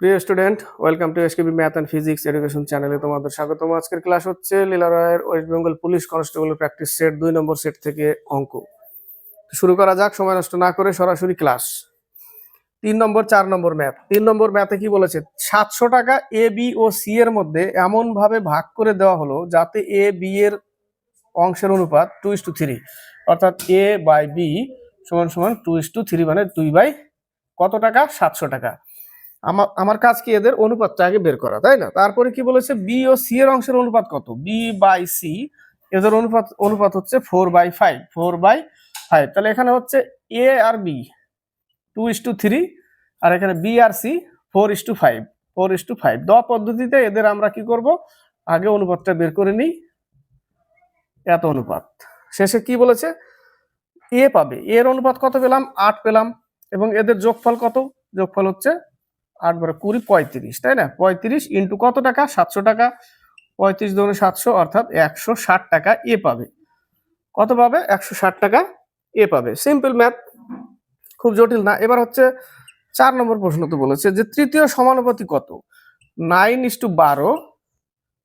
প্রিয় student, welcome to SKB math and physics education চ্যানেলে তোমাদের স্বাগতম। আজকের ক্লাস হচ্ছে লীলা রায়ের West Bengal police constable practice set দুই নম্বর সেট থেকে অঙ্ক। শুরু করা যাক, সময় নষ্ট না করে সরাসরি ক্লাস। তিন নম্বর, চার নম্বর ম্যাথ। তিন নম্বর ম্যাথে কি বলেছে? সাতশো টাকা এ বি ও সি এর মধ্যে এমনভাবে ভাগ করে দেওয়া হলো যাতে এ বি এর অংশের অনুপাত টু ইস টু থ্রি অর্থাৎ এ বাই বি সমান সমান টু ইস টু থ্রি মানে দুই বাই কত টাকা? সাতশো টাকা। আমার আমার কাজ কি এদের অনুপাতটা আগে বের করা, তাই না? তারপরে কি বলেছে? বি ও সি এর অংশের অনুপাত কত? বি বাই সি এদের অনুপাত অনুপাত হচ্ছে four by five four by five তাহলে এখানে হচ্ছে A R B two is to three আর এখানে B R C four is to five four is to five দ পদ্ধতিতে এদের আমরা কি করব? আগে অনুপাতটা বের করে নিই। এত অনুপাত। শেষে কি বলেছে? এ পাবে। এর অনুপাত কত পেলাম? আট পেলাম। এবং এদের যোগফল কত? যোগফল হচ্ছে আট বারো কুড়ি পঁয়ত্রিশ, তাই না? পঁয়ত্রিশ ইন্টু কত টাকা? সাতশো টাকা। পঁয়ত্রিশ ধরুন সাতশো, অর্থাৎ একশো ষাট টাকা এ পাবে। কত পাবে? একশো ষাট টাকা এ পাবে। সিম্পল ম্যাথ খুব জটিল না। এবার হচ্ছে চার নম্বর প্রশ্ন তো বলেছে যে তৃতীয় সমানুপাতি কত? নাইন ইস টু বারো।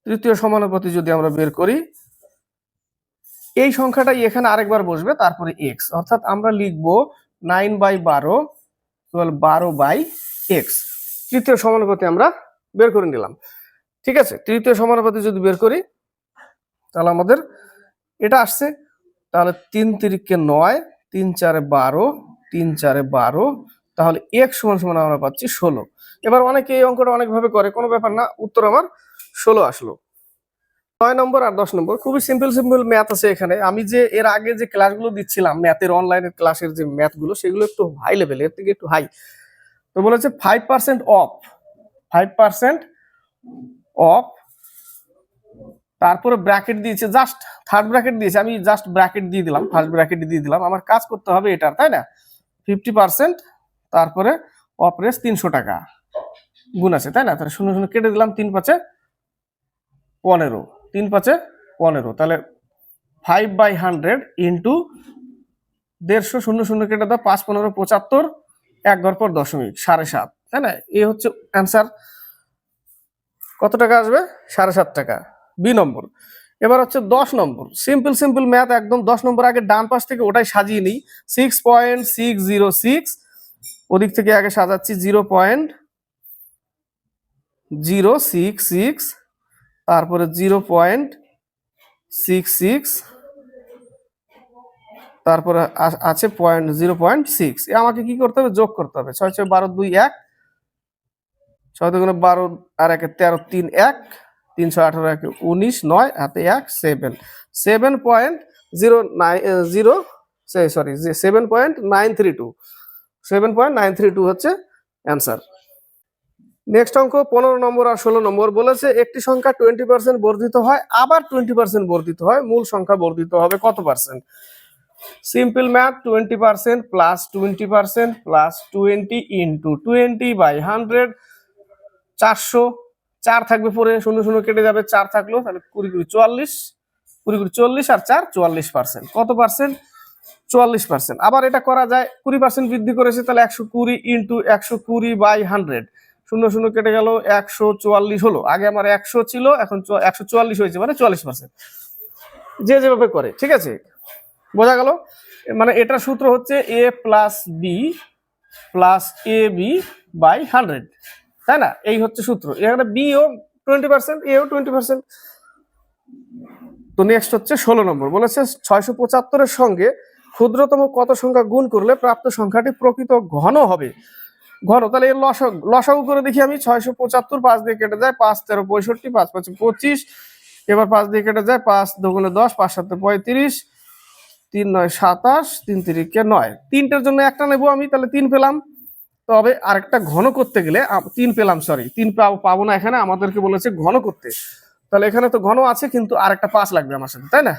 তৃতীয় সমানুপাতি যদি আমরা বের করি, এই সংখ্যাটাই এখানে আরেকবার বসবে, তারপরে এক্স অর্থাৎ আমরা লিখব নাইন বাই বারো বারো বাই এক্স তৃতীয় সমানুপাতি আমরা বের করে নিলাম। ঠিক আছে? তৃতীয় সমানুপাতি যদি বের করি, তাহলে আমাদের এটা আসছে। তাহলে তিন তিরিককে নয়, তিন চারে বারো, তিন চারে বারো, তাহলে এক সমান সমান আমরা পাচ্ছি ষোলো। এবার অনেকে এই অঙ্কটা অনেকভাবে করে, কোনো ব্যাপার না, উত্তর আমার ষোলো আসলো। নয় নম্বর আর দশ নম্বর, খুবই সিম্পল সিম্পল ম্যাথ আছে এখানে। আমি যে এর আগে যে ক্লাসগুলো দিচ্ছিলাম ম্যাথের অনলাইনের ক্লাসের যে ম্যাথগুলো সেগুলো একটু হাই লেভেল এর থেকে একটু হাই তো বলেছে five percent of five percent of তারপরে ব্র্যাকেট দিয়েছে জাস্ট থার্ড ব্র্যাকেট দিয়েছে, আমি জাস্ট ব্র্যাকেট দিয়ে দিলাম ফার্স্ট ব্র্যাকেট দিয়ে দিলাম, আমার কাজ করতে হবে এটার, তাই না? ফিফটি পার্সেন্ট তারপরে অপারেস তিনশো টাকা, গুণ আছে, তাই না? তাহলে শূন্য শূন্য কেটে দিলাম, তিন পাঁচে পনেরো, তিন পাঁচে পনেরো, তাহলে ফাইভ বাই হান্ড্রেড ইন্টু দেড়শো, শূন্য শূন্য কেটে দাও, পাঁচ, পনেরো, পঁচাত্তর এক ঘর পর দশমিক সাড়ে সাত, তাই না? এ হচ্ছে অ্যান্সার কত টাকা আসবে? সাড়ে সাত টাকা, বি নম্বর। এবার হচ্ছে দশ নম্বর। সিম্পল সিম্পল ম্যাথ একদম দশ নম্বর আগে ডান পাশ থেকে ওটাই সাজিয়ে নিই। Six point six zero six ওদিক থেকে আগে সাজাচ্ছি zero point zero six six তারপরে জিরো পয়েন্ট সিক্স সিক্স তারপরে আছে পয়েন্ট জিরো পয়েন্ট সিক্স আমাকে কি করতে হবে? যোগ করতে হবে। ছয় ছয় বারো দুই এক। ছয় দুগুণে বারো আর একে তেরো তিন এক। তিনশো আঠারো একে উনিশ, নয় হাতে এক seven seven point zero nine zero sorry seven point nine three two seven point nine three two হচ্ছে অ্যান্সার নেক্সট অঙ্ক, পনেরো নম্বর আর ষোলো নম্বর বলেছে, একটি সংখ্যা টোয়েন্টি পার্সেন্ট বর্ধিত হয়, আবার টোয়েন্টি পার্সেন্ট বর্ধিত হয়, মূল সংখ্যা বর্ধিত হবে কত percent simple math twenty percent plus twenty percent plus twenty into twenty by hundred চারশো, চার থাকবে পরে শূন্য শূন্য কেটে যাবে, চার থাকল, তাহলে কুড়ি কুড়ি চুয়াল্লিশ, কুড়ি কুড়ি চল্লিশ আর চার, চুয়াল্লিশ পার্সেন্ট কত পার্সেন্ট চুয়াল্লিশ পার্সেন্ট আবার এটা করা যায়, কুড়ি পার্সেন্ট বৃদ্ধি করেছে, তাহলে একশো কুড়ি ইন্টু একশো কুড়ি বাই হান্ড্রেড শূন্য শূন্য কেটে গেল, একশো চুয়াল্লিশ হলো। আগে আমার একশো ছিল, এখন একশো চুয়াল্লিশ হয়েছে মানে চুয়াল্লিশ পার্সেন্ট যে যেভাবে করে, ঠিক আছে? বোঝা গেল? মানে এটার সূত্র হচ্ছে A plus B plus A B by hundred তাই না? এই হচ্ছে সূত্র। এখানে বিও টোয়েন্টি পার্সেন্ট এও টোয়েন্টি পার্সেন্ট তো নেক্সট হচ্ছে ষোলো নম্বর। বলেছে ছয়শো পঁচাত্তরের সঙ্গে ক্ষুদ্রতম কত সংখ্যা গুণ করলে প্রাপ্ত সংখ্যাটি প্রকৃত ঘন হবে? ঘন, তাহলে এর লস, লসাগু করে দেখি আমি। ছয়শো পঁচাত্তর পাঁচ দিয়ে কেটে যায় পাঁচ, তেরো, পঁয়ষট্টি, পাঁচ পাঁচ, পঁচিশ। এবার পাঁচ দিয়ে কেটে যায় পাঁচ, দুগুণে দশ, পাঁচ সাথে পঁয়ত্রিশ। তিন নয় সাতাশ, তিন তিরিকে নয়। তিনটার জন্য একটা নেব আমি, তাহলে তিন পেলাম। তবে আরেকটা ঘন করতে গেলে তিন পেলাম সরি তিন পাবো পাবো না এখানে, আমাদেরকে বলেছে ঘন করতে। তাহলে এখানে তো ঘন আছে, কিন্তু আরেকটা পাঁচ লাগবে আমার সাথে, তাই না?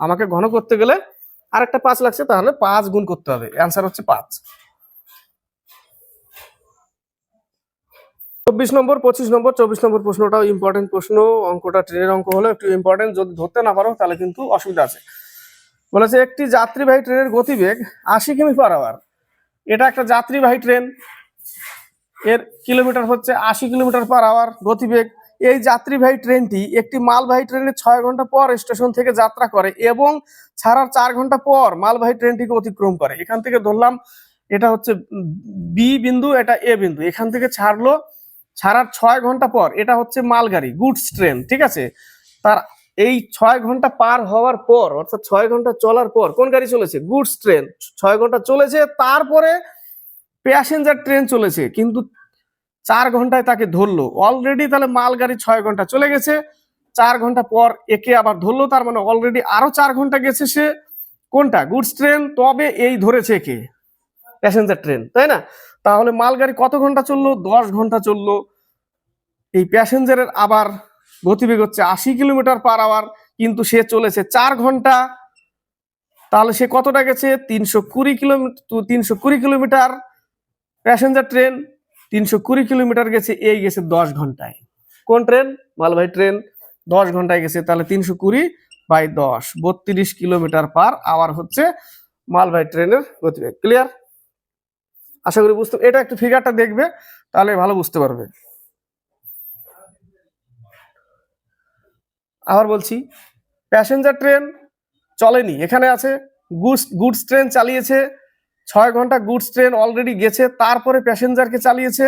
আমাকে ঘন করতে গেলে আরেকটা পাঁচ লাগছে, তাহলে পাঁচ গুণ করতে হবে। অ্যান্সার হচ্ছে পাঁচ। চব্বিশ নম্বর, পঁচিশ নম্বর, চব্বিশ নম্বর প্রশ্নটাও ইম্পর্টেন্ট প্রশ্ন। অঙ্কটা ট্রেনের অঙ্ক হলো একটু ইম্পর্টেন্ট যদি ধরতে না পারো, তাহলে কিন্তু অসুবিধা আছে। বলেছে, একটি যাত্রীবাহী ট্রেনের গতিবেগ আশি কিমি পার আওয়ার এটা একটা যাত্রীবাহী ট্রেন। এর কিলোমিটার হচ্ছে আশি কিলোমিটার পার আওয়ার গতিবেগ। এই যাত্রীবাহী ট্রেনটি একটি মালবাহী ট্রেনের ছয় ঘণ্টা পর স্টেশন থেকে যাত্রা করে এবং ছাড়ার চার ঘণ্টা পর মালবাহী ট্রেনটিকে অতিক্রম করে। এখান থেকে ধরলাম, এটা হচ্ছে বি বিন্দু, এটা এ বিন্দু। এখান থেকে ছাড়লো, ছাড়ার ছয় ঘণ্টা পর এটা হচ্ছে মালগাড়ি, গুডস ট্রেন, ঠিক আছে? তার এই ছয় ঘণ্টা পার হওয়ার পর, অর্থাৎ ছয় ঘণ্টা চলার পর, কোন গাড়ি চলেছে? Goods train. ছয় ঘণ্টা চলেছে, তারপরে প্যাসেঞ্জার ট্রেন চলেছে, কিন্তু চার ঘন্টায় তাকে ধরলো। অলরেডি তাহলে মালগাড়ি ছয় ঘণ্টা চলে গেছে, চার ঘণ্টা পর একে আবার ধরলো, তার মানে অলরেডি আরও চার ঘণ্টা গেছে সে। কোনটা? গুডস ট্রেন, তবে এই ধরেছে কে প্যাসেঞ্জার ট্রেন, তাই না? তাহলে মালগাড়ি কত ঘণ্টা চলল? দশ ঘণ্টা চলল। এই প্যাসেঞ্জারের আবার গতিবেগ হচ্ছে আশি কিলোমিটার পার আওয়ার, কিন্তু সে চলেছে চার ঘণ্টা। তাহলে সে কতটা গেছে? তিনশো কুড়ি কিলোমিটার তিনশো কুড়ি কিলোমিটার প্যাসেঞ্জার ট্রেন, তিনশো কুড়ি কিলোমিটার গেছে, এই গেছে দশ ঘন্টায়। কোন ট্রেন? মালবাহী ট্রেন, দশ ঘন্টায় গেছে, তাহলে তিনশো কুড়ি বাই দশ, বত্রিশ কিলোমিটার পার আওয়ার হচ্ছে মালবাহী ট্রেনের গতিবেগ। ক্লিয়ার? আশা করি বুঝতে এটা একটু ফিগারটা দেখবে, তাহলে ভালো বুঝতে পারবে। আবার বলছি প্যাসেঞ্জার ট্রেন চলেনি। এখানে আছে গুডস গুডস ট্রেন চালিয়েছে, ছয় ঘণ্টা গুডস ট্রেন অলরেডি গেছে, তারপরে প্যাসেঞ্জারকে চালিয়েছে।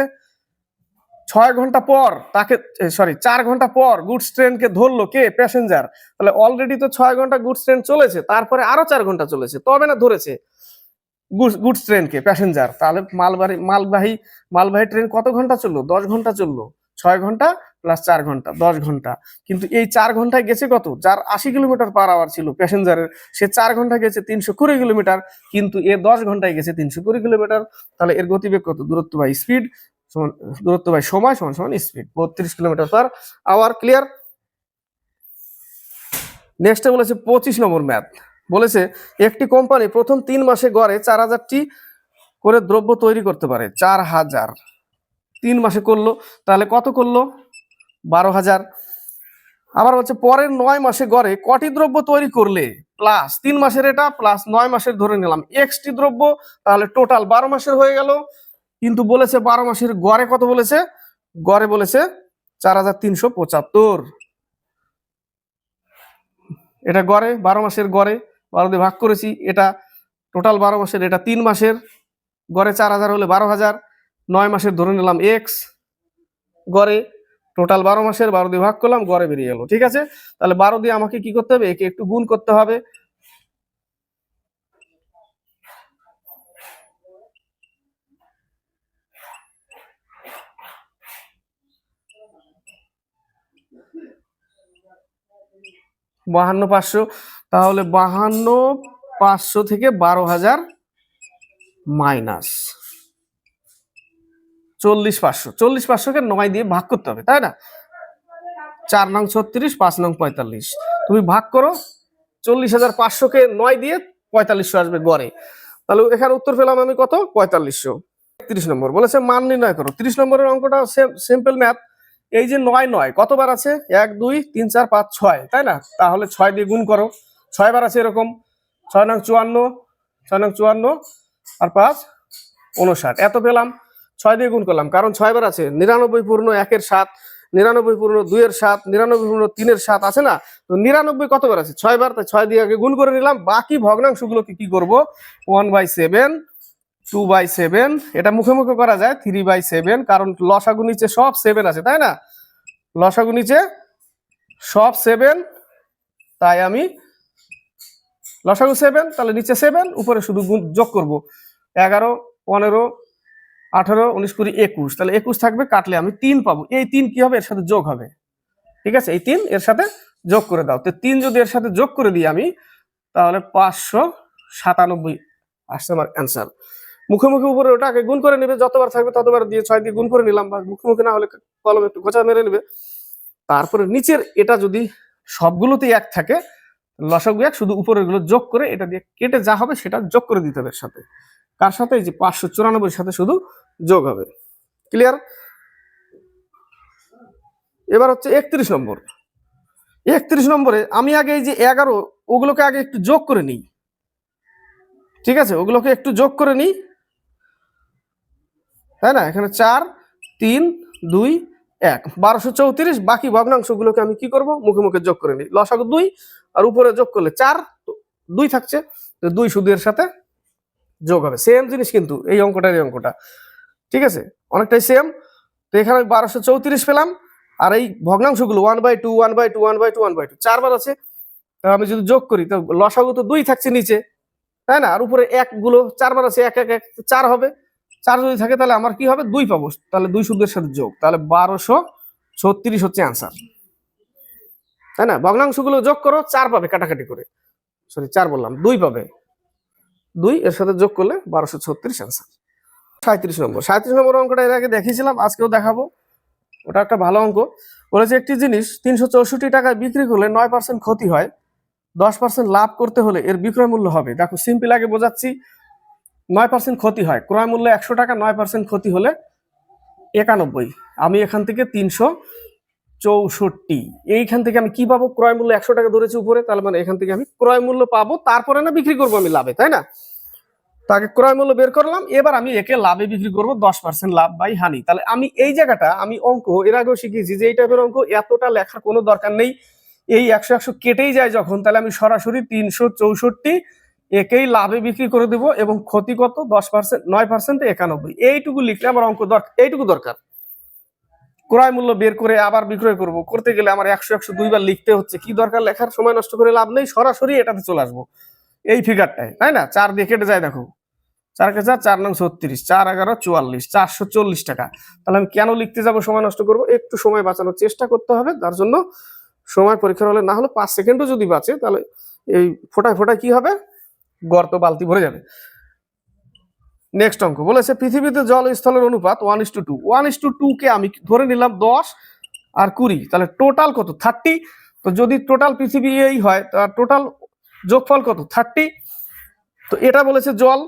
ছয় ঘণ্টা পর তাকে সরি চার ঘণ্টা পর গুডস ট্রেনকে ধরলো কে? প্যাসেঞ্জার তাহলে অলরেডি তো ছয় ঘণ্টা গুডস ট্রেন চলেছে, তারপরে আরও চার ঘণ্টা চলেছে, তবে না ধরেছে গুডস ট্রেনকে প্যাসেঞ্জার তাহলে মালবাহী মালবাহী মালবাহী ট্রেন কত ঘণ্টা চলল? দশ ঘণ্টা চলল। ছয় ঘণ্টা প্লাস চার ঘণ্টা, দশ ঘণ্টা। কিন্তু এই চার ঘন্টায় গেছে কত? যার আশি কিলোমিটার পার আওয়ার ছিল প্যাসেঞ্জারের সে চার ঘণ্টা গেছে তিনশো কুড়ি কিলোমিটার, কিন্তু এ দশ ঘন্টায় গেছে তিনশো কুড়ি কিলোমিটার। তাহলে এর গতিবেগ কত? দূরত্ব বাই স্পিড দূরত্ব বাই সময় সমান সমান স্পিড বত্রিশ কিলোমিটার পার আওয়ার ক্লিয়ার নেক্সটে বলেছে পঁচিশ নম্বর ম্যাথ বলেছে, একটি কোম্পানি প্রথম তিন মাসে গড়ে চার হাজারটি করে দ্রব্য তৈরি করতে পারে, চার হাজার। তিন মাসে করল, তাহলে কত করল? বারো হাজার। আবার হচ্ছে পরের নয় মাসে গড়ে কটি দ্রব্য তৈরি করলে? প্লাস তিন মাসের এটা, প্লাস নয় মাসের ধরে নিলাম। এক্সটি দ্রব্য, তাহলে টোটাল বারো মাসের হয়ে গেল। কিন্তু বলেছে বারো মাসের গড়ে কত বলেছে? গড়ে বলেছে চার হাজার তিনশো পঁচাত্তর। এটা গড়ে, বারো মাসের গড়ে, বারো দিয়ে ভাগ করেছি, এটা টোটাল বারো মাসের, এটা তিন মাসের। গড়ে চার হাজার হলে বারো হাজার, নয় মাসের ধরে নিলাম এক্স। গড়ে টোটাল বারো মাসের বারো দিয়ে ভাগ করলাম, গড়ে বেরিয়ে গেল ঠিক আছে? তাহলে বারো দিয়ে আমাকে কি করতে হবে? একে একটু গুণ করতে হবে। বাহান্ন পাঁচশো। তাহলে বাহান্ন পাঁচশো থেকে বারো হাজার মাইনাস। চল্লিশ পাঁচশো। চল্লিশ পাঁচশোকে নয় দিয়ে ভাগ করতে হবে, তাই না? চার নং ছত্রিশ, পাঁচ নং পঁয়তাল্লিশ। তুমি ভাগ করো, চল্লিশ হাজার পাঁচশোকে নয় দিয়ে পঁয়তাল্লিশশো আসবে গড়ে। তাহলে এখানে উত্তর পেলাম আমি কত? পঁয়তাল্লিশশো। তিরিশ নম্বর, বলেছে মান নির্ণয় করো। তিরিশ নম্বরের অঙ্কটা সিম্পল ম্যাথ এই যে নয় নয়, কতবার আছে? এক, দুই, তিন, চার, পাঁচ, ছয়, তাই না? তাহলে ছয় দিয়ে গুণ করো। ছয় বার আছে এরকম। ছয় নং চুয়ান্ন, ছয় নং চুয়ান্ন, আর পাঁচ উনষাট এত পেলাম। ছয় দিয়ে গুণ করলাম। কারণ ছয় বার আছে। নিরানব্বই পূর্ণ একের সাত, নিরানব্বই পূর্ণ দুইয়ের সাত, নিরানব্বই পূর্ণ তিনের সাত আছে না? তো নিরানব্বই কতবার আছে? ছয় বার, তাই ছয় দিয়ে আগে গুণ করে নিলাম। বাকি ভগ্নাংশগুলোকে কি করব? One by seven, two by seven, এটা মুখে মুখে করা যায়, থ্রি বাই সেভেন, কারণ লসাগু নিচে সব সেভেন আছে, তাই না? লসাগু নিচে সব সেভেন, তাই আমি লসাগু সেভেন, তাহলে নিচে সেভেন, উপরে শুধু যোগ করব। এগারো, পনেরো আঠারো, উনিশ, কুড়ি, একুশ। তাহলে একুশ থাকবে, কাটলে আমি তিন পাবো। এই তিন কি হবে? এর সাথে যোগ হবে। ঠিক আছে? এই তিন এর সাথে যোগ করে দাও। তো তিন যদি এর সাথে যোগ করে দিই আমি, তাহলে পাঁচশো সাতানব্বই আসছে আমার অ্যান্সার মুখে মুখে উপরে ওটা আগে গুণ করে নেবে, যতবার থাকবে ততবার দিয়ে ছয় দিয়ে গুণ করে নিলাম। বা মুখে মুখে না হলে কলম একটু গোছা মেরে নেবে। তারপরে নিচের এটা যদি সবগুলোতেই এক থাকে, লসাগু এক, শুধু উপরেরগুলো যোগ করে এটা দিয়ে কেটে যা হবে সেটা যোগ করে দিতে হবে সাথে। কার সাথে? এই যে পাঁচশো চুরানব্বই সাথে শুধু যোগ হবে। ক্লিয়ার এবার হচ্ছে একত্রিশ নম্বর। একত্রিশ নম্বরে আমি আগে এই যে এগারো, ওগুলোকে আগে একটু যোগ করে নিই। ঠিক আছে? ওগুলোকে একটু যোগ করে নিই। তাই না? এখানে চার, তিন, দুই, এক। বারোশো চৌত্রিশ, বাকি ভগ্নাংশগুলোকে আমি কি করব? মুখে মুখে যোগ করে নিই। লসাগু দুই, আর উপরে যোগ করলে চার দুই থাকছে। দুই সুদের সাথে যোগ হবে। সেম জিনিস কিন্তু এই অঙ্কটার এই অঙ্কটা। ঠিক আছে? অনেকটাই সেম তো এখানে বারোশো চৌত্রিশ পেলাম। আর এই ভগ্নাংশগুলো one by two one by two one by two one by two চারবার আছে। আমি যদি যোগ করি, তো লসাগু তো দুই থাকছে নিচে, তাই না? আর উপরে একগুলো, চারবার আছে, এক এক এক, চার হবে। চার যদি থাকে, তাহলে আমার কি হবে? দুই পাবো। তাহলে দুই সুদের সাথে যোগ। তাহলে বারোশো ছত্রিশ হচ্ছে অ্যান্সার তাই না? ভগ্নাংশগুলো যোগ করো, চার পাবে কাটাকাটি করে। সরি চার বললাম, দুই পাবে। দুই, এর সাথে যোগ করলে বারোশো ছত্রিশ অ্যান্সার সাঁত্রিশ নম্বর। সাঁত্রিশ নম্বর অঙ্কটা এর আগে দেখিয়েছিলাম, আজকেও দেখাবো। ওটা একটা ভালো অঙ্ক। বলেছে একটি জিনিস, তিনশো চৌষট্টি টাকায় বিক্রি করলে নয় পার্সেন্ট ক্ষতি হয়, দশ পার্সেন্ট লাভ করতে হলে এর বিক্রয় মূল্য হবে। দেখো সিম্পল আগে বোঝাচ্ছি, নয় পার্সেন্ট ক্ষতি হয়, ক্রয় মূল্য একশো টাকা, নয় পার্সেন্ট ক্ষতি হলে একানব্বই। আমি এখান থেকে তিনশো চৌষট্টি। এইখান থেকে আমি কি পাবো? ক্রয় মূল্য একশো টাকা ধরেছি উপরে, তাহলে মানে এখান থেকে আমি ক্রয় মূল্য পাবো, তারপরে না বিক্রি করব আমি লাভে, তাই না? তাকে ক্রয় মূল্য বের করলাম, এবার আমি একে লাভে বিক্রি করব দশ পার্সেন্ট লাভ বাই হানি তাহলে আমি এই জায়গাটা, আমি অঙ্ক, এর আগেও শিখেছি যে এই টাইপের অঙ্ক এতটা লেখার কোনো দরকার নেই। এই একশো একশো কেটেই যায় যখন, তাহলে আমি সরাসরি তিনশো চৌষট্টি একেই লাভে বিক্রি করে দেবো এবং ক্ষতি কত? দশ পার্সেন্ট নয় পার্সেন্ট একানব্বই। এইটুকু লিখলে আমার অঙ্ক দরকার, এইটুকু দরকার। ক্রয় মূল্য বের করে আবার বিক্রয় করব। করতে গেলে আমার একশো একশো দুইবার লিখতে হচ্ছে। কি দরকার লেখার? সময় নষ্ট করে লাভ নেই, সরাসরি এটাতে চলে আসব। এই ফিগারটায় তাই না? চার দিয়ে কেটে যায়, দেখো। চার কে চার চার নং ছত্রিশ, চার এগারো চুয়াল্লিশ, চারশো চল্লিশ টাকা। তাহলে আমি কেন লিখতে যাব, সময় নষ্ট করব? একটু সময় বাঁচানোর চেষ্টা করতে হবে, তার জন্য সময় পরীক্ষার হলে না হলে পাঁচ সেকেন্ডও যদি বাঁচে, তাহলে এই ফোটায় ফোটায় কি হবে? গর্ত বালতি ভরে যাবে। নেক্সট অঙ্ক, বলেছে পৃথিবীতে জল স্থলের অনুপাত one is two two one is two two কে আমি ধরে নিলাম দশ আর কুড়ি, তাহলে টোটাল কত? থার্টি তো যদি টোটাল পৃথিবী এই হয় তার টোটাল যোগফল কত? থার্টি তো এটা বলেছে জল,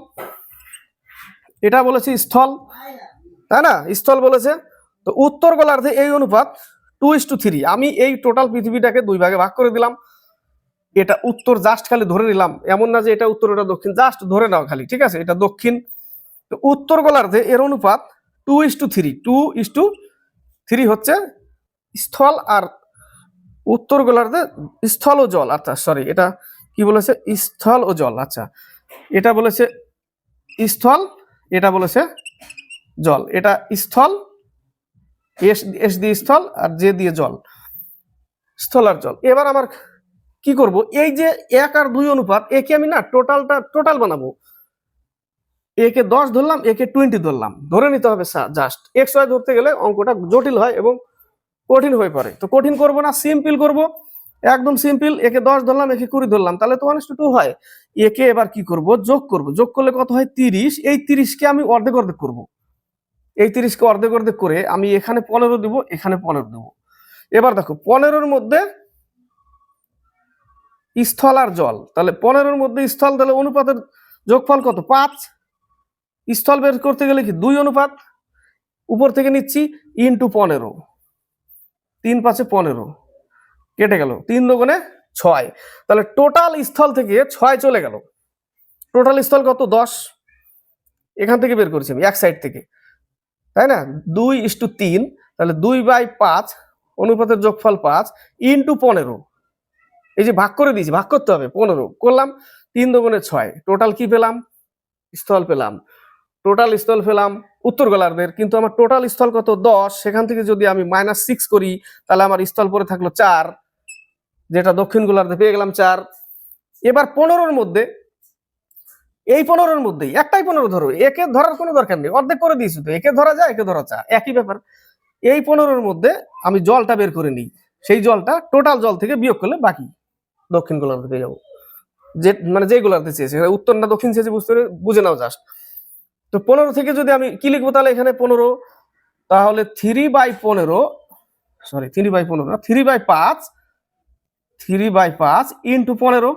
এটা বলেছে স্থল, তাই না? স্থল বলেছে। তো উত্তর গোলার্ধে এই অনুপাত টু ইস টু থ্রি আমি এই টোটাল পৃথিবীটাকে দুই ভাগে ভাগ করে দিলাম। এটা উত্তর জাস্ট খালি ধরে নিলাম। এমন না যে এটা উত্তর এটা দক্ষিণ। জাস্ট ধরে নাও খালি, ঠিক আছে? এটা দক্ষিণ। তো উত্তর গোলার্ধে এর অনুপাত two is two three two is two three হচ্ছে স্থল আর উত্তর গোলার্ধে স্থল ও জল। আচ্ছা সরি এটা কি বলেছে? স্থল ও জল। আচ্ছা এটা বলেছে স্থল, এটা বলেছে জল। এটা স্থল, এস এস দিয়ে স্থল আর যে দিয়ে জল। স্থল আর জল। এবার আমার কি করব? এই যে এক আর দুই অনুপাত, একে আমি না টোটালটা, টোটাল বানাবো। একে দশ ধরলাম, একে টোয়েন্টি ধরলাম। ধরে নিতে হবে জাস্ট। এক্স ওয়াই ধরতে গেলে অঙ্কটা জটিল হয় এবং কঠিন হয়ে পড়ে। তো কঠিন করব না, সিম্পল করব। একদম সিম্পল, একে দশ ধরলাম, একে কুড়ি ধরলাম। তাহলে তো ওয়ান টু হয়। একে এবার কি করব? যোগ করব। যোগ করলে কত হয়? তিরিশ। এই তিরিশকে আমি অর্ধেক অর্ধেক করব। এই তিরিশকে অর্ধেক অর্ধেক করে আমি এখানে পনেরো দেবো, এখানে পনেরো দেবো। এবার দেখো, পনেরোর মধ্যে স্থল আর জল। তাহলে পনেরোর মধ্যে স্থল, তাহলে অনুপাতের যোগফল কত? পাঁচ। স্থল বের করতে গেলে কি? দুই অনুপাত। উপর থেকে নিচ্ছি ইন্টু পনেরো। তিন পাঁচে পনেরো। কেটে গেল। তিন দোকানে ছয়। তাহলে টোটাল স্থল থেকে ছয় চলে গেল। টোটাল স্থল কত? দশ। এখান থেকে বের করেছি আমি, এক সাইড থেকে। তাই না? দুই ইস্টু তিন, তাহলে দুই বাই পাঁচ, অনুপাতের যোগফল পাঁচ ইন্টু পনেরো। এই যে ভাগ করে দিয়েছি, ভাগ করতে হবে, পনেরো। করলাম, তিন দোকানে ছয়। টোটাল কি পেলাম? স্থল পেলাম। টোটাল স্থল পেলাম উত্তর গোলার্ধের, কিন্তু আমার টোটাল স্থল কত? দশ। সেখান থেকে যদি আমি মাইনাস সিক্স করি, তাহলে আমার স্থল পরে থাকল চার। যেটা দক্ষিণ গোলার্ধে পেয়ে গেলাম চার। এবার পনেরোর মধ্যে, এই পনেরোর মধ্যেই, একটাই পনেরো ধরো, একে ধরার কোনো দরকার নেই, অর্ধেক করে দিয়েছি তো, একে ধরা যায়, একে ধরা চা, একই ব্যাপার। এই পনেরোর মধ্যে আমি জলটা বের করে নিই, সেই জলটা টোটাল জল থেকে বিয়োগ করলে বাকি দক্ষিণ গোলার্ধে পেয়ে যাব। যে মানে যেই গোলার্ধে চেয়েছে উত্তর না দক্ষিণ চেয়েছে, বুঝতে বুঝে নাও জাস্ট তো পনেরো থেকে যদি আমি, কি লিখব তাহলে এখানে পনেরো? তাহলে থ্রি বাই পনেরো সরি থ্রি বাই পনেরো থ্রি বাই পাঁচ থ্রি বাই পাঁচ ইন্টু পনেরো,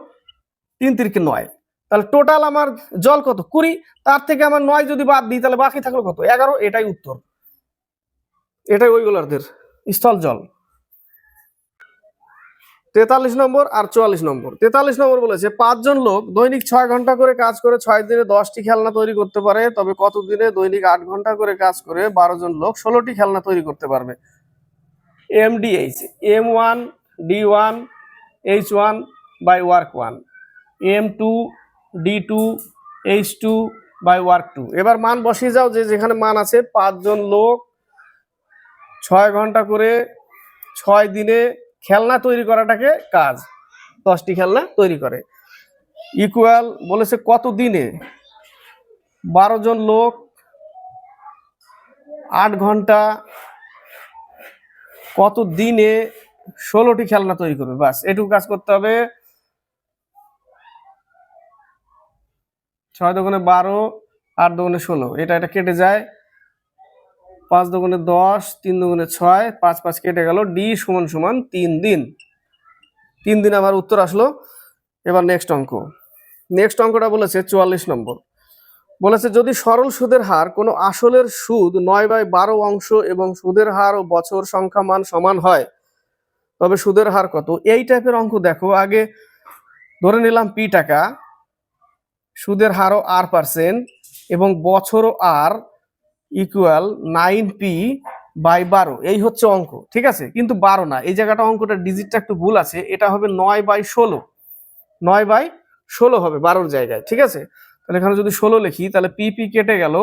তিন তিরিকে নয়। তাহলে টোটাল আমার জল কত? কুড়ি। তার থেকে আমার নয় যদি বাদ দিই, তাহলে বাকি থাকল কত? এগারো, এটাই উত্তর। এটাই ওই গোলার্ধের স্থল জল। তেতাল্লিশ নম্বর আর চুয়াল্লিশ নম্বর। তেতাল্লিশ নম্বর বলেছে, পাঁচজন লোক দৈনিক ছয় ঘণ্টা করে কাজ করে, ছয় দিনে দশটি খেলনা তৈরি করতে পারে, তবে কত দিনে দৈনিক আট ঘণ্টা করে কাজ করে বারো জন লোক ষোলোটি খেলনা তৈরি করতে পারবে। M D H M one D one H one by work one M two D two H two by work two এবার মান বসিয়ে যাও, যে যেখানে মান আছে, পাঁচজন লোক ছয় ঘণ্টা করে ছয় দিনে খেলনা তৈরি করাটাকে কাজ, দশটি খেলনা তৈরি করে। ইকুয়াল বলেছে কত দিনে? বারো জন লোক আট ঘণ্টা, কত দিনে ষোলোটি খেলনা তৈরি করবে, বাস। এটুকু কাজ করতে হবে। ছয় দোকানে বারো, আট দোকানে ষোলো। এটা এটা কেটে যায়। পাঁচ দোকানে দশ, তিন দোকানে ছয়, পাঁচ পাঁচ কেটে গেল। ডি সমান সমান তিন দিন। তিন দিন আমার উত্তর আসলো। এবার নেক্সট অঙ্ক। নেক্সট অঙ্কটা বলেছে চুয়াল্লিশ নম্বর। বলেছে, যদি সরল সুদের হার কোনো আসলের সুদ নয় বাই বারো অংশ এবং সুদের হার ও বছর সংখ্যা মান সমান হয় তবে সুদের হার কত? এই টাইপের অঙ্ক দেখো। আগে ধরে নিলাম পি টাকা। সুদের হারও আর পার্সেন্ট এবং বছরও আর ইকুয়াল নাইন পি বাই বারো। এই হচ্ছে অঙ্ক, ঠিক আছে? কিন্তু বারো না। এই জায়গাটা অঙ্কটা ডিজিটটা একটু ভুল আছে। এটা হবে নয় বাই ষোলো। নয় বাই ষোলো হবে বারোর জায়গায়, ঠিক আছে? তাহলে এখানে যদি ষোলো লিখি, তাহলে পি পি কেটে গেল,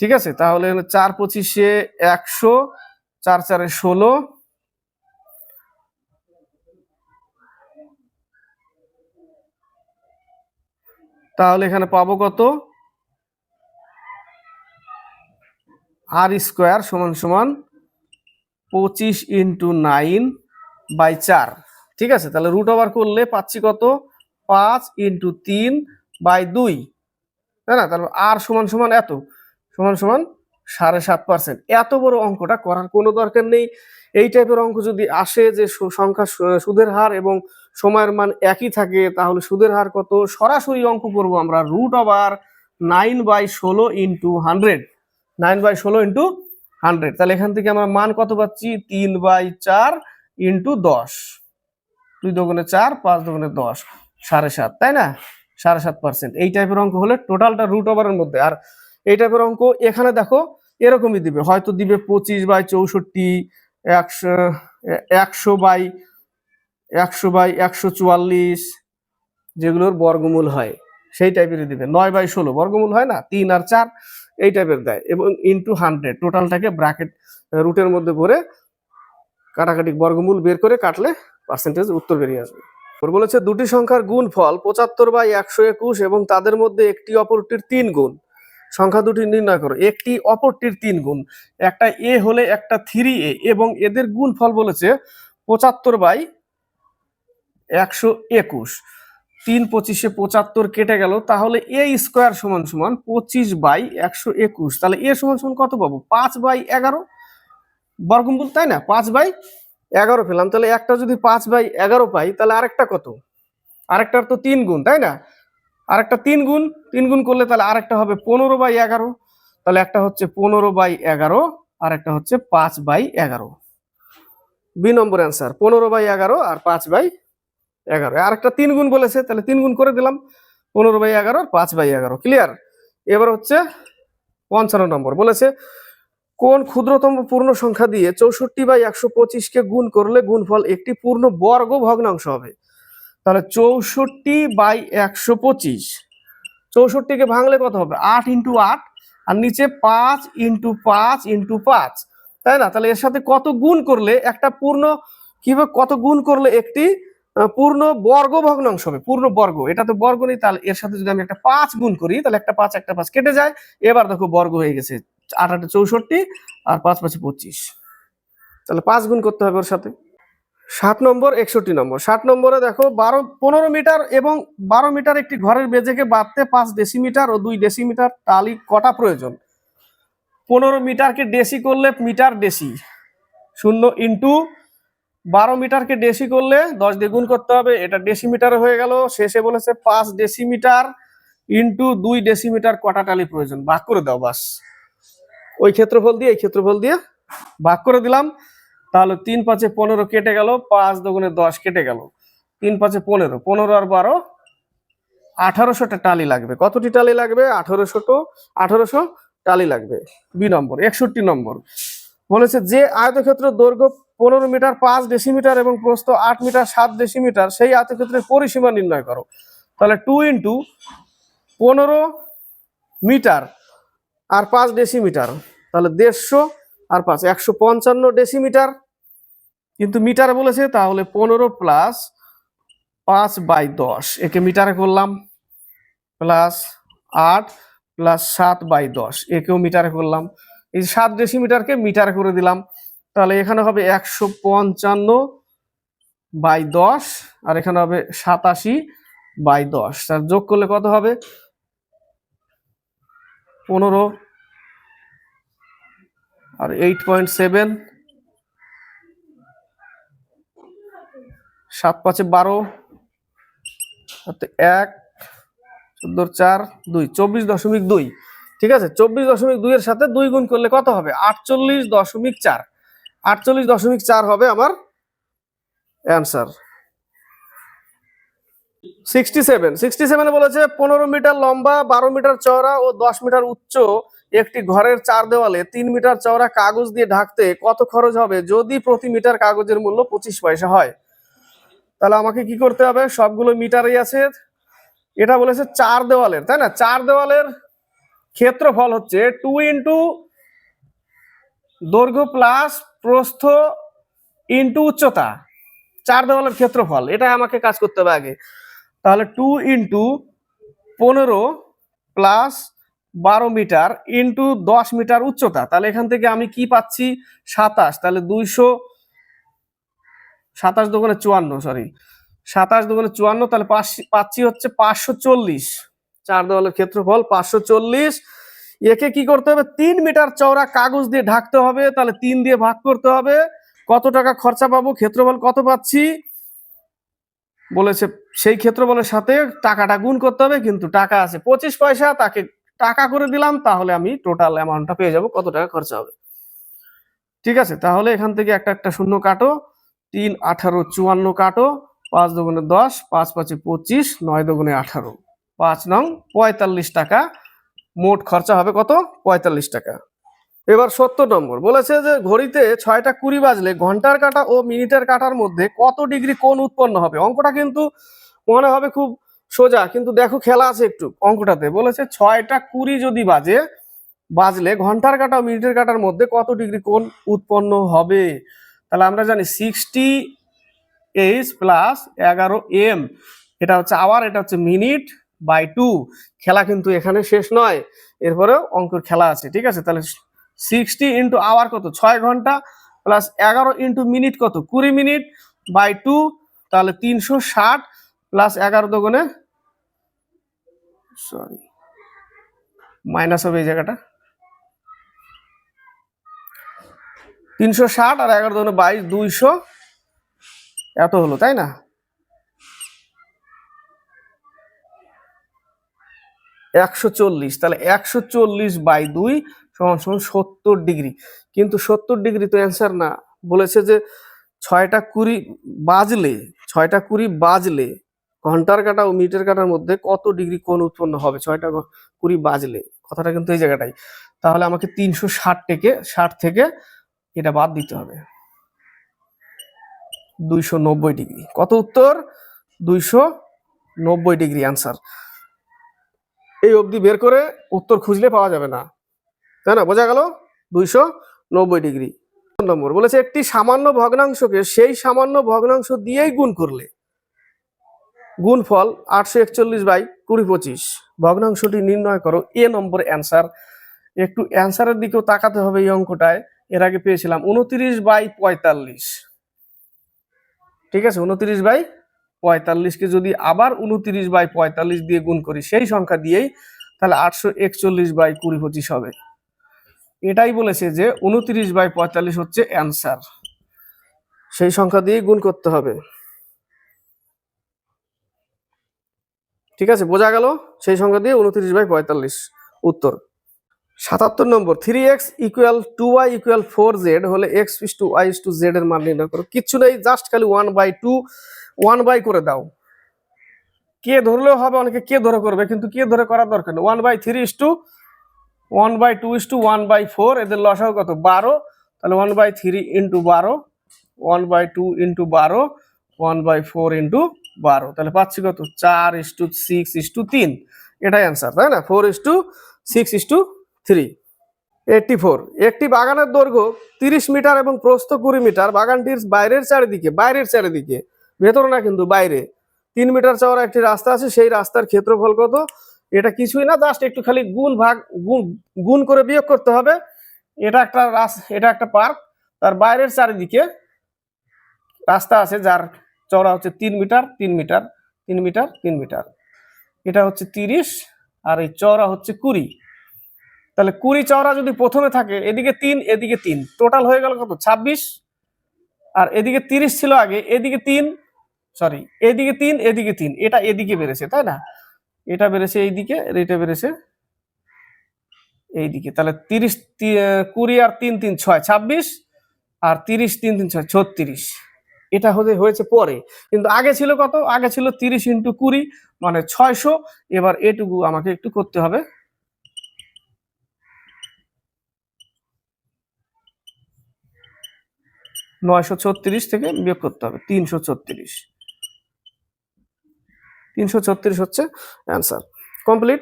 ঠিক আছে? তাহলে চার পঁচিশে একশো, চার চারে ষোলো তাহলে এখানে পাবো কত? আর স্কোয়ার সমান সমান পঁচিশ ইন্টু নাইন বাই চার। ঠিক আছে? তাহলে রুট ওভার করলে পাচ্ছি কত? পাঁচ ইন্টু তিন বাই দুই। তাই না? তারপর আর সমান সমান এত? সমান সমান সাড়ে সাত পার্সেন্ট এত বড় অঙ্কটা করার কোনো দরকার নেই। এই টাইপের অঙ্ক যদি আসে যে সংখ্যা সুদের হার এবং সময়ের মান একই থাকে, তাহলে সুদের হার কত? সরাসরি অঙ্ক করব আমরা রুট ওভার নাইন বাই ষোলো ইন্টু হান্ড্রেড নাইন বাই ষোলো ইন্টু হান্ড্রেড তাহলে এখান থেকে আমরা মান কত পাচ্ছি? তিন বাই চার ইন্টু দশ। দুই দোকানে চার, পাঁচ দোকানে দশ। সাড়ে সাত, তাই না? সাড়ে সাত পার্সেন্ট এই টাইপের অঙ্ক হলে টোটালটা রুট ওভারের মধ্যে। আর এই টাইপের অঙ্ক এখানে দেখো, এরকমই দিবে। হয়তো দিবে পঁচিশ বাই চৌষট্টি, একশো একশো বাই একশো বাই একশো চুয়াল্লিশ যেগুলোর বর্গমূল হয়, সেই টাইপেরই দিবে। নয় বাই ষোলো, বর্গমূল হয় না? তিন আর চার, এই টাইপের দেয় এবং ইন্টু হান্ড্রেড টোটালটাকে ব্র্যাকেট রুটের মধ্যে ভরে কাটাকাটি বর্গমূল বের করে কাটলে পার্সেন্টেজ উত্তর বেরিয়ে আসবে। ওর বলেছে, দুটি সংখ্যার গুণ ফল পঁচাত্তর বাই একশো একুশ এবং তাদের মধ্যে একটি অপরটির তিন গুণ। সংখ্যা দুটি নির্ণয় করো। একটি অপরটির তিন গুণ। একটা এ হলে একটা থ্রি এ এবং এদের গুণ ফল বলেছে পঁচাত্তর বাই একশো একুশ। তিন পঁচিশে পঁচাত্তর কেটে গেল, তাহলে এ স্কোয়ার সমান সমান পঁচিশ বাই একশো একুশ। তাহলে এ সমান সমান কত পাবো? পাঁচ বাই এগারো? বর্গমূল, তাই না? পাঁচ বাই এগারো পেলাম, তাহলে একটা যদি পাঁচ বাই এগারো পাই, তাহলে আরেকটা কত? আরেকটার তো তিন গুণ, তাই না? আরেকটা তিন গুণ তিন গুণ করলে তাহলে আরেকটা হবে পনেরো বাই এগারো। তাহলে একটা হচ্ছে পনেরো বাই এগারো আর একটা হচ্ছে পাঁচ বাই এগারো। বি নম্বর অ্যান্সার, পনেরো বাই এগারো আর পাঁচ বাই এগারো। আর একটা তিন গুণ বলেছে, তাহলে তিন গুণ করে দিলাম, পনেরো বাই এগারো পাঁচ বাই এগারো। ক্লিয়ার এবার হচ্ছে পঞ্চান্ন নম্বর। বলেছে, কোন ক্ষুদ্রতম পূর্ণ সংখ্যা দিয়ে চৌষট্টি বাই একশো পঁচিশকে গুণ করলে গুণফল একটি পূর্ণ বর্গ ভগ্নাংশ হবে? তাহলে চৌষট্টি বাই একশো পঁচিশ, চৌষট্টিকে ভাঙলে কত হবে? আট ইন্টু আট, আর নিচে পাঁচ ইন্টু পাঁচ ইন্টু পাঁচ। তাই না? তাহলে এর সাথে কত গুণ করলে একটা পূর্ণ, কীভাবে কত গুণ করলে একটি পূর্ণ বর্গ ভগ্নাংশ হবে, পূর্ণ বর্গ। এটা তো বর্গ নেই, তাহলে এর সাথে যদি আমি একটা পাঁচ গুণ করি, তাহলে একটা পাঁচ একটা পাঁচ কেটে যায়। এবার দেখো বর্গ হয়ে গেছে আট আটে চৌষট্টি আর পাঁচ পাঁচে পঁচিশ। তাহলে পাঁচ গুণ করতে হবে ওর সাথে। ষাট নম্বর, একষট্টি নম্বর। ষাট নম্বরে দেখো বারো, পনেরো মিটার এবং বারো মিটার একটি ঘরের বেজেকে বাঁধতে পাঁচ ডেসিমিটার ও দুই ডেসিমিটার টালি কটা প্রয়োজন? পনেরো মিটারকে ডেসি করলে মিটার ডেসি। শূন্য ইন্টু বারো মিটারকে ডেসি করলে দশ দিয়ে গুণ করতে হবে। এটা ডেসিমিটার হয়ে গেল। শেষে বলেছে পাঁচ ডেসিমিটার ইন্টু দুই ডেসিমিটার কটা টালি প্রয়োজন। ভাগ করে দাও বাস। ওই ক্ষেত্রফল দিয়ে, এই ক্ষেত্রফল দিয়ে ভাগ করে দিলাম। তাহলে তিন পাঁচে পনেরো কেটে গেল। পাঁচ দোকানে দশ কেটে গেল। তিন পাঁচে পনেরো পনেরো আর বারো, আঠারোশোটা টালি লাগবে। কতটি টালি লাগবে? আঠারোশো তো আঠারোশো টালি লাগবে। বি নম্বর, একষট্টি নম্বর। বলেছে যে আয়তক্ষেত্র দৈর্ঘ্য পনেরো মিটার, পাঁচ ডেসিমিটার এবং প্রস্থ আট মিটার, সাত ডেসিমিটার সেই আয়তক্ষেত্রের পরিসীমা নির্ণয় করো। তাহলে টু ইন্টু পনেরো মিটার আর পাঁচ ডেসিমিটার তাহলে দেড়শো আর পাঁচ, একশো পঞ্চান্ন ডেসিমিটার কিন্তু মিটার বলেছে, তাহলে পনেরো প্লাস পাঁচ বাই দশ, একে মিটারে করলাম প্লাস আট প্লাস সাত বাই দশ, একেও মিটারে করলাম। এই সাত ডেসিমিটারকে মিটার করে দিলাম। তাহলে এখানে হবে একশো পঞ্চান্ন বাই দশ, আর এখানে হবে সাতাশি বাই দশ। তার যোগ করলে কত হবে? পনেরো। আর এইট পয়েন্ট সেভেন সাত পাঁচে বারো এক, চোদ্দোর চার, দুই, চব্বিশ দশমিক দুই। ঠিক আছে? চব্বিশ দশমিক দুইয়ের সাথে দুই গুণ করলে কত হবে? আটচল্লিশ দশমিক চার। আটচল্লিশ দশমিক চার হবে আমার অ্যান্সার। সিক্সটি সেভেন সিক্সটি সেভেনে বলেছে, পনেরো মিটার লম্বা, বারো মিটার চওড়া ও দশ মিটার উচ্চ একটি ঘরের চার দেওয়ালে তিন মিটার চওড়া কাগজ দিয়ে ঢাকতে কত খরচ হবে? যদি প্রতি মিটার কাগজের মূল্য পঁচিশ পয়সা হয়। তাহলে আমাকে কি করতে হবে? সবগুলো মিটারই আছে। এটা বলেছে চার দেওয়ালের, তাই না? চার দেওয়ালের ক্ষেত্রফল হচ্ছে টু ইন্টু দৈর্ঘ্য প্লাস প্রস্থ ইন্টু উচ্চতা। চার দেওয়ালের ক্ষেত্রফল, এটা আমাকে কাজ করতে হবে আগে। তাহলে টু ইন্টু পনেরো প্লাস বারো মিটার ইন্টু দশ মিটার উচ্চতা। তাহলে এখান থেকে আমি কি পাচ্ছি? সাতাশ। তাহলে দুইশো সাতাশ দোকানে চুয়ান্ন সরি সাতাশ দোকানে চুয়ান্ন, তাহলে পাঁচ- পাচ্ছি হচ্ছে পাঁচশো চল্লিশ। চার দেওয়ালের ক্ষেত্রফল পাঁচশো চল্লিশ একে কি করতে হবে? তিন মিটার চওড়া কাগজ দিয়ে ঢাকতে হবে, তাহলে তিন দিয়ে ভাগ করতে হবে। কত টাকা খরচা পাবো? ক্ষেত্রফল কত পাচ্ছি? বলেছে, সেই ক্ষেত্রফলের সাথে টাকাটা গুণ করতে হবে, কিন্তু টাকা আছে পঁচিশ পয়সা, তাকে টাকা করে দিলাম, তাহলে আমি টোটাল অ্যামাউন্টটা পেয়ে যাব, কত টাকা খরচা হবে। ঠিক আছে, তাহলে এখান থেকে একটা একটা শূন্য কাটো, তিন আঠারো চুয়ান্ন কাটো, পাঁচ দুগুণে দশ, পাঁচ পাঁচে পঁচিশ, নয় দুগুণে আঠারো, পাঁচ নং পঁয়তাল্লিশ টাকা। মোট খরচা হবে কত? পঁয়তাল্লিশ টাকা। এবার সত্তর নম্বর। বলেছে যে ঘড়িতে ছয়টা কুড়ি বাজলে ঘণ্টার কাটা ও মিনিটের কাটার মধ্যে কত ডিগ্রি কোন উৎপন্ন হবে? অঙ্কটা কিন্তু মনে হবে খুব সোজা, কিন্তু দেখো খেলা আছে একটু অঙ্কটাতে। বলেছে ছয়টা কুড়ি যদি বাজে, বাজলে ঘণ্টার কাটা ও মিনিটের কাটার মধ্যে কত ডিগ্রি কোন উৎপন্ন হবে? তাহলে আমরা জানি সিক্সটি এইচ প্লাস এগারো এম। এটা হচ্ছে আওয়ার, এটা হচ্ছে মিনিট। বাই টু খেলা কিন্তু এখানে শেষ নয়। এরপরেও অঙ্কের খেলা আছে, ঠিক আছে? তাহলে সিক্সটি ইন্টু আওয়ার কত? ছয় ঘণ্টা প্লাস এগারো ইন্টু মিনিট কত? কুড়ি মিনিট বাই টু তাহলে তিনশো ষাট প্লাস এগারো দোকানে সরি মাইনাস হবে এই জায়গাটা। তিনশো ষাট আর এগারো দোকানে বাইশ, দুইশো, এত হলো, তাই না? একশো চল্লিশ, তাহলে একশো চল্লিশ বাই দুই সমান সমান সত্তর ডিগ্রি। কিন্তু সত্তর ডিগ্রি তো অ্যান্সার না, বলেছে যে ছয়টা কুড়ি বাজলে, ছয়টা কুড়ি বাজলে ঘণ্টার কাটা ও মিনিটের কাটার মধ্যে কত ডিগ্রি কোণ উৎপন্ন হবে? ছয়টা কুড়ি বাজলে, কথাটা কিন্তু এই জায়গাটাই। তাহলে আমাকে তিনশো ষাট থেকে ষাট থেকে এটা বাদ দিতে হবে। দুইশো নব্বই ডিগ্রি। কত উত্তর? দুইশো নব্বই ডিগ্রি অ্যান্সার। এই অবধি বের করে উত্তর খুঁজলে পাওয়া যাবে না। তাই না? বোঝা গেল? দুইশো নব্বই ডিগ্রি। নম্বর বলেছে একটি সামান্য ভগ্নাংশকে সেই সামান্য ভগ্নাংশ দিয়েই গুণ করলে। গুণফল আটশো একচল্লিশ বাই কুড়ি পঁচিশ। ভগ্নাংশটি নির্ণয় করো। A number answer. একটু অ্যান্সারের দিকেও তাকাতে হবে এই অঙ্কটায়। এর আগে পেয়েছিলাম উনত্রিশ বাই পঁয়তাল্লিশ। ঠিক আছে? উনত্রিশ বাই পঁয়তাল্লিশকে যদি আবার উনত্রিশ বাই পঁয়তাল্লিশ দিয়ে গুণ করি, সেই সংখ্যা দিয়েই তাহলে আটশো একচল্লিশ বাই কুড়ি পঁচিশ হবে। এটাই বলেছে যে উনত্রিশ বাই পঁয়তাল্লিশ হচ্ছে অ্যান্সার। সেই সংখ্যা দিয়েই গুণ করতে হবে। ঠিক আছে, বোঝা গেল? সেই সংখ্যা দিয়ে উনত্রিশ বাই পঁয়তাল্লিশ, উত্তর। সাতাত্তর number three X equal two Y equal four Z হলে X is two Y is two Z এর মান নির্ণয় করো। কিচ্ছু নেই জাস্ট খালি one by two one by করে দাও। কে ধরলেও হবে, অনেকে কে ধরে করবে, কিন্তু কে ধরে করার দরকার নেই। One by three is two one by two is two one by four এদের লসাও কত? বারো। তাহলে ওয়ান বাই থ্রি ইন্টু বারো ওয়ান বাই টু ইন্টু বারো ওয়ান বাই ফোর ইন্টু বারো। তাহলে পাচ্ছি কত? চার is two six is two তিন। এটাই অ্যান্সার তাই না? Four is two six is two three eighty four একটি বাগানের দৈর্ঘ্য তিরিশ মিটার এবং প্রস্থ কুড়ি মিটার। বাগানটির বাইরের চারিদিকে বাইরের চারিদিকে, ভেতরে না কিন্তু বাইরে। তিন মিটার চওড়া একটি রাস্তা আছে, সেই রাস্তার ক্ষেত্রফল কত? এটা কিছুই না জাস্ট একটু খালি গুণ ভাগ, গুণ গুণ করে বিয়োগ করতে হবে। এটা একটা এটা একটা পার্ক। তার বাইরের চারিদিকে রাস্তা আছে যার চওড়া হচ্ছে তিন মিটার তিন মিটার তিন মিটার তিন মিটার। এটা হচ্ছে তিরিশ আর এই চওড়া হচ্ছে কুড়ি। তাহলে কুড়ি চওড়া যদি প্রথমে থাকে, এদিকে তিন এদিকে তিন। টোটাল হয়ে গেল কত? ছাব্বিশ। আর এদিকে তিরিশ ছিল আগে, এদিকে তিন সরি এদিকে তিন এদিকে তিন। এটা এদিকে বেড়েছে, তাই না? এটা বেড়েছে এইদিকে, আর এটা বেড়েছে এইদিকে। তাহলে তিরিশ কুড়ি আর তিন তিন, ছয়, ছাব্বিশ। আর তিরিশ, তিন তিন, ছয়, ছত্রিশ। এটা হতে হয়েছে পরে। কিন্তু আগে ছিল কত? আগে ছিল তিরিশ ইন্টু কুড়ি মানে ছয়শো। এবার এটুকু আমাকে একটু করতে হবে। নয়শো ছত্রিশ থেকে বিয়োগ করতে হবে, তিনশো ছত্রিশ। তিনশো ছত্রিশ হচ্ছে অ্যান্সার কমপ্লিট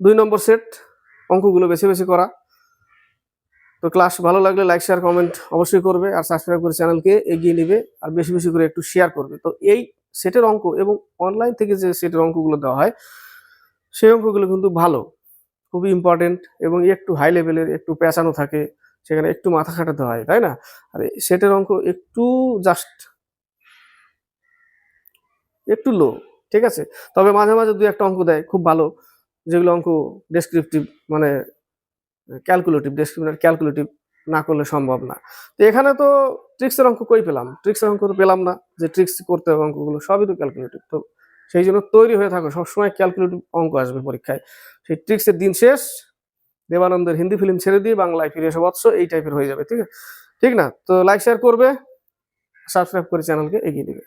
দুই নম্বর সেট অঙ্কগুলো বেশি বেশি করা। তো ক্লাস ভালো লাগলে লাইক শেয়ার কমেন্ট অবশ্যই করবে আর সাবস্ক্রাইব করে চ্যানেলকে এগিয়ে নেবে আর বেশি বেশি করে একটু শেয়ার করবে। তো এই সেটের অঙ্ক এবং অনলাইন থেকে যে সেটের অঙ্কগুলো দেওয়া হয়, সেই অঙ্কগুলো কিন্তু ভালো, খুবই ইম্পর্টেন্ট এবং একটু হাই লেভেলের একটু পেঁচানো থাকে। সেখানে একটু মাথা খাটাতে হয়, তাই না? আর সেটের অঙ্ক একটু জাস্ট একটু লো ঠিক আছে? তবে মাঝে মাঝে দুই একটা অঙ্ক দেয়, খুব ভালো। যেগুলো অঙ্ক ডেসক্রিপটিভ মানে ক্যালকুলেটিভ ডেসক্রিপটিভ ক্যালকুলেটিভ না করলে সম্ভব না। তো এখানে তো ট্রিক্সের অঙ্ক কই পেলাম? ট্রিক্সের অঙ্ক তো পেলাম না, যে ট্রিক্স করতে হবে অঙ্কগুলো সবই তো ক্যালকুলেটিভ তো সেই জন্য তৈরি হয়ে থাকো, সবসময় ক্যালকুলেটিভ অঙ্ক আসবে পরীক্ষায়। সেই ট্রিক্সের দিন শেষ দেবানন্দের হিন্দি ফিল্ম ছেড়ে দিয়ে বাংলায় ফিরে এসে বৎস, এই টাইপের হয়ে যাবে, ঠিক আছে? ঠিক না? তো লাইক শেয়ার করবে সাবস্ক্রাইব করে চ্যানেলকে এগিয়ে দিবে